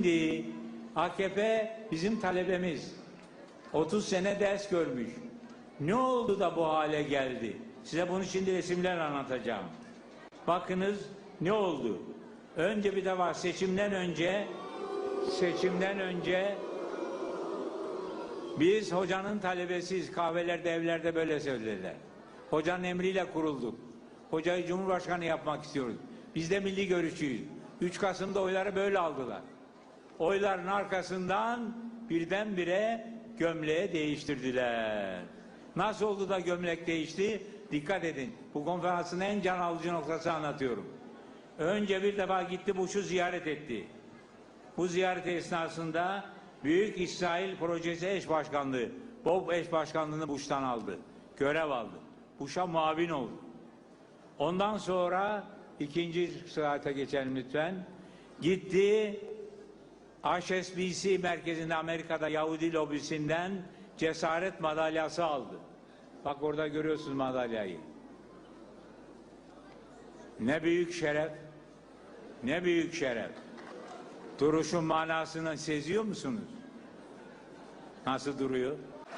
Şimdi AKP bizim talebemiz. 30 sene ders görmüş. Ne oldu da bu hale geldi? Size bunu şimdi resimler anlatacağım. Bakınız ne oldu? Önce bir de var seçimden önce seçimden önce biz hocanın talebesiyiz. Kahvelerde, evlerde böyle söylediler. Hocanın emriyle kurulduk. Hocayı Cumhurbaşkanı yapmak istiyoruz. Biz de milli görüşçüyüz. 3 Kasım'da oyları böyle aldılar. Oyların arkasından birdenbire gömleği değiştirdiler. Nasıl oldu da gömlek değişti? Dikkat edin. Bu konferansın en can alıcı noktası anlatıyorum. Önce bir defa gitti Bush'u ziyaret etti. Bu ziyaret esnasında Büyük İsrail Projesi eş başkanlığı, Bob eş başkanlığını Bush'tan aldı. Görev aldı. Bush'a muavin oldu. Ondan sonra ikinci sırata geçelim lütfen. Gitti HSBC merkezinde Amerika'da Yahudi lobisinden cesaret madalyası aldı. Bak orada görüyorsunuz madalyayı. Ne büyük şeref. Ne büyük şeref. Duruşun manasını seziyor musunuz? Nasıl duruyor?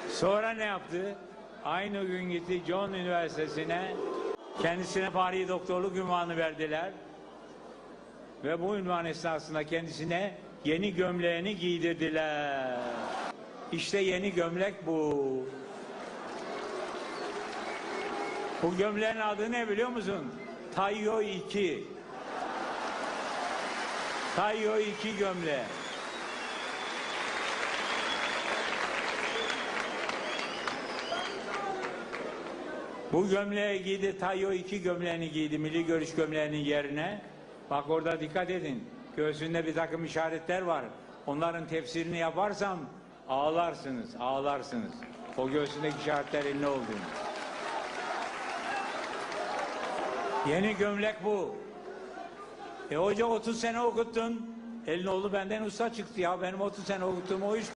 Sonra ne yaptı? Aynı gün gitti John Üniversitesi'ne kendisine Fahri Doktorluk ünvanı verdiler. Ve bu ünvan esnasında kendisine yeni gömleğini giydirdiler. İşte yeni gömlek bu. Bu gömleğin adı ne biliyor musun? Tayyo 2. Tayyo 2 gömleği. Bu gömleği giydi, Tayyo 2 gömleğini giydi, milli görüş gömleğinin yerine. Bak orada dikkat edin, göğsünde bir takım işaretler var. Onların tefsirini yaparsam ağlarsınız, ağlarsınız. O göğsündeki işaretlerin ne olduğunu. Yeni gömlek bu. E hoca 30 sene okuttun. Elin oğlu benden usta çıktı ya. Benim 30 sene okuttuğum o iş